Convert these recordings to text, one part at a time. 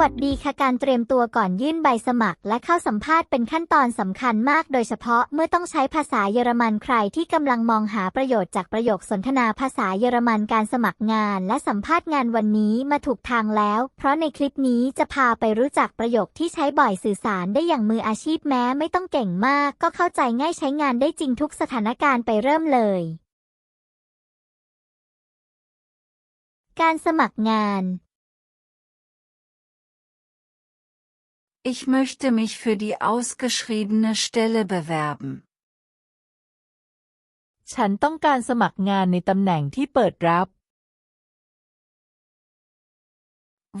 วัสดีค่ะการเตรียมตัวก่อนยื่นใบสมัคร และเข้าสัมภาษณ์เป็นขั้นตอนสำคัญมากโดยเฉพาะเมื่อต้องใช้ภาษาเยอรมันใครที่กำลังมองหาประโยชน์จากประโยคสนทนาภาษาเยอรมันการสมัครงาน และสัมภาษณ์งานวันนี้มาถูกทางแล้ว เพราะในคลิปนี้จะพาไปรู้จักประโยคที่ใช้บ่อยสื่อสารได้อย่างมืออาชีพแม้ไม่ต้องเก่งมาก ก็เข้าใจง่ายใช้งานได้จริงทุกสถานการณ์ไปเริ่มเลย การสมัครงาน Ich möchte mich für die ausgeschriebene Stelle bewerben. ฉันต้องการสมัครงานในตำแหน่งที่เปิดรับ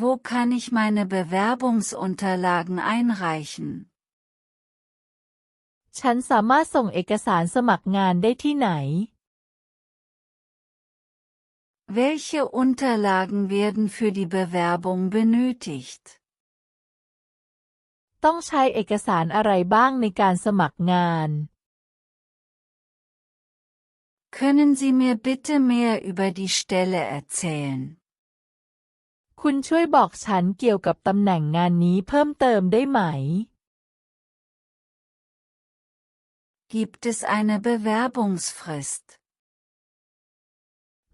Wo kann ich meine Bewerbungsunterlagen einreichen? ฉันสามารถส่งเอกสารสมัครงานได้ที่ไหน Welche Unterlagen werden für die Bewerbung benötigt? ต้องใช้เอกสารอะไรบ้างในการสมัครงาน Können Sie mir bitte mehr über die Stelle erzählen? คุณช่วยบอกฉันเกี่ยวกับตำแหน่งงานนี้เพิ่มเติมได้ไหม Gibt es eine Bewerbungsfrist?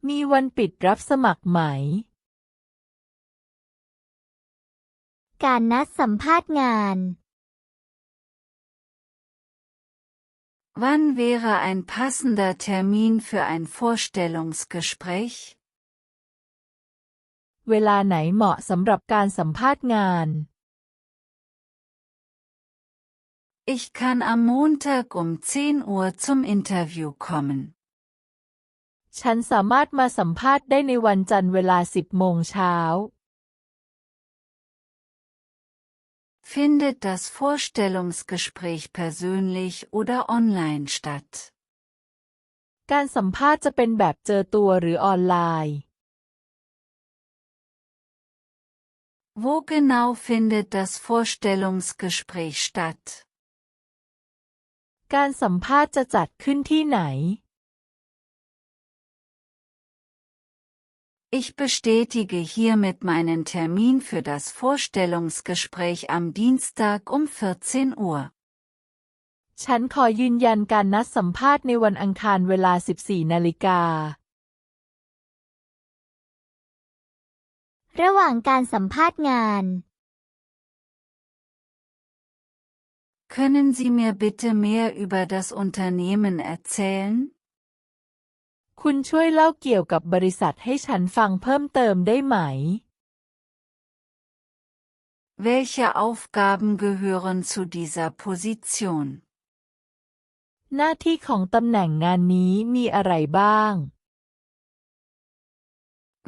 มีวันปิดรับสมัครไหม การนัดสัมภาษณ์งาน Wann wäre ein passender Termin für ein Vorstellungsgespräch? เวลาไหนเหมาะสำหรับการสัมภาษณ์งาน Ich kann am Montag um 10 Uhr zum Interview kommen. ฉันสามารถมาสัมภาษณ์ได้ในวันจันทร์เวลา 10 โมงเช้า Findet das Vorstellungsgespräch persönlich oder online statt? การสัมภาษณ์จะเป็นแบบเจอตัวหรือออนไลน์ Wo genau findet das Vorstellungsgespräch statt? การสัมภาษณ์จะจัดขึ้นที่ไหน Ich bestätige hiermit meinen Termin für das Vorstellungsgespräch am Dienstag um 14 Uhr. ฉันขอยืนยันการนัดสัมภาษณ์ในวันอังคารเวลา 14 นาฬิกา ระหว่างการสัมภาษณ์งาน Können Sie mir bitte mehr über das Unternehmen erzählen? คุณช่วยเล่าเกี่ยวกับบริษัทให้ฉันฟังเพิ่มเติมได้ไหม Welche Aufgaben gehören zu dieser Position? หน้าที่ของตำแหน่งงานนี้มีอะไรบ้าง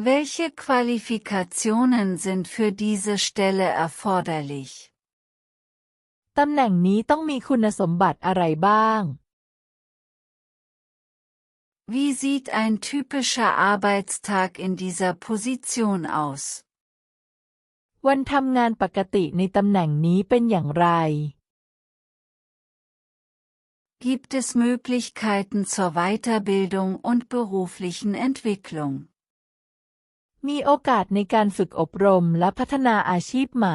Welche Qualifikationen sind für diese Stelle erforderlich? ตำแหน่งนี้ต้องมีคุณสมบัติอะไรบ้าง Wie sieht ein typischer Arbeitstag in dieser Position aus? วันทำงานปกติในตำแหน่งนี้เป็นอย่างไร Gibt es Möglichkeiten zur Weiterbildung und beruflichen Entwicklung? มีโอกาสในการฝึกอบรมและพัฒนาอาชีพไหม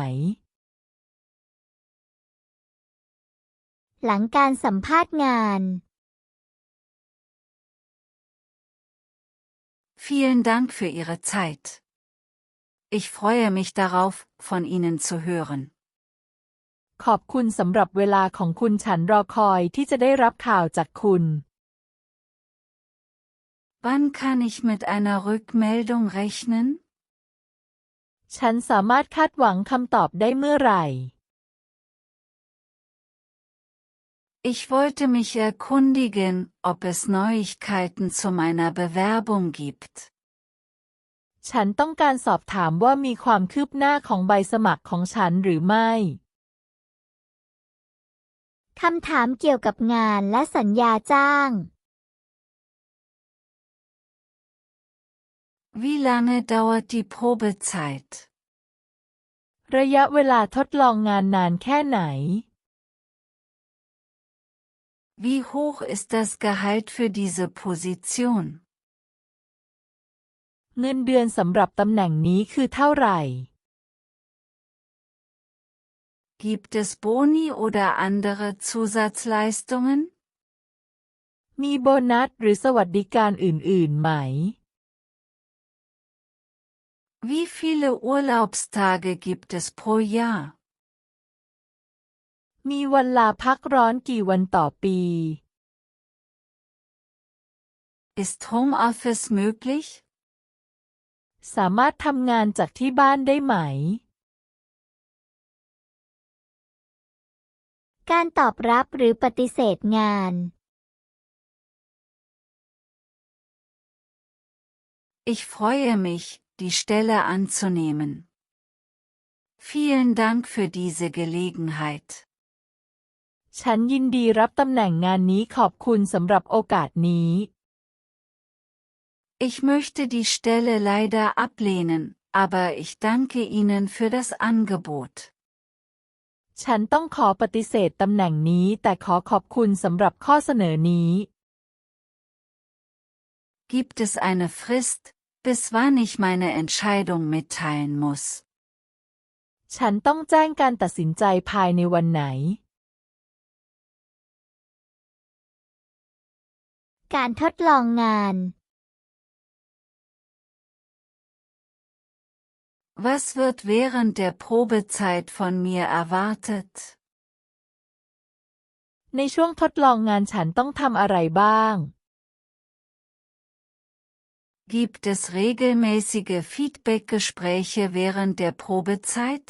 หลังการสัมภาษณ์งาน Vielen Dank für Ihre Zeit. Ich freue mich darauf, von Ihnen zu hören. ขอบคุณสำหรับเวลาของคุณฉันรอคอยที่จะได้รับข่าวจากคุณ Wann kann ich mit einer Rückmeldung rechnen? ฉันสามารถคาดหวังคำตอบได้เมื่อไหร่ Ich wollte mich erkundigen, ob es Neuigkeiten zu meiner Bewerbung gibt. ฉันต้องการสอบถามว่ามีความคืบหน้าของใบสมัครของฉันหรือไม่ คำถามเกี่ยวกับงานและสัญญาจ้าง Wie lange dauert die Probezeit? ระยะเวลาทดลองงานนานแค่ไหน Wie hoch ist das Gehalt für diese Position? เงินเดือนสำหรับตำแหน่งนี้คือเท่าไหร่ Gibt es Boni oder andere Zusatzleistungen? มีโบนัสหรือสวัสดิการอื่น ๆ ไหม Wie viele Urlaubstage gibt es pro Jahr? มีวันลาพักร้อนกี่วันต่อปี Ist Homeoffice möglich? สามารถทำงานจากที่บ้านได้ไหม การตอบรับหรือปฏิเสธงาน Ich freue mich, die Stelle anzunehmen. Vielen Dank für diese Gelegenheit. ฉันยินดีรับตำแหน่งงานนี้ขอบคุณสำหรับโอกาสนี้ Ich möchte die Stelle leider ablehnen, aber ich danke Ihnen für das Angebot. ฉันต้องขอปฏิเสธตำแหน่งนี้แต่ขอขอบคุณสำหรับข้อเสนอนี้ Gibt es eine Frist, bis wann ich meine Entscheidung mitteilen muss? ฉันต้องแจ้งการตัดสินใจภายในวันไหน การทดลองงาน Was wird während der Probezeit von mir erwartet? ในช่วงทดลองงานฉันต้องทำอะไรบ้าง Gibt es regelmäßige Feedbackgespräche während der Probezeit?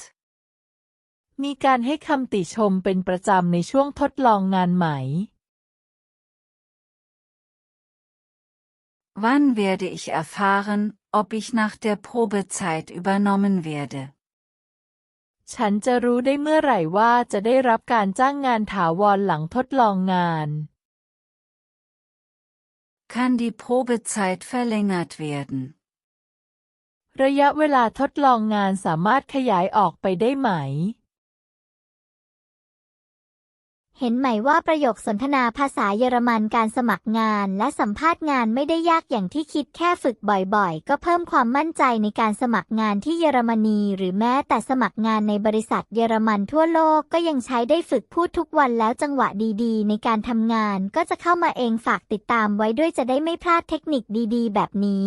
มีการให้คำติชมเป็นประจำในช่วงทดลองงานไหม Wann werde ich erfahren, ob ich nach der Probezeit übernommen werde? ฉันจะรู้ได้เมื่อไหร่ว่าจะได้รับการจ้างงานถาวรหลังทดลองงาน Kann die Probezeit verlängert werden? ระยะเวลาทดลองงานสามารถขยายออกไปได้ไหม เห็นไหมว่าประโยคสนทนาภาษาเยอรมันการสมัครงานและสัมภาษณ์งานไม่ได้ยากอย่างที่คิดแค่ฝึกบ่อยๆ ก็เพิ่มความมั่นใจในการสมัครงานที่เยอรมนี หรือแม้แต่สมัครงานในบริษัทเยอรมันทั่วโลกก็ยังใช้ได้ฝึกพูดทุกวันแล้วจังหวะดีๆ ในการทำงานก็จะเข้ามาเองฝากติดตามไว้ด้วยจะได้ไม่พลาดเทคนิคดีๆ แบบนี้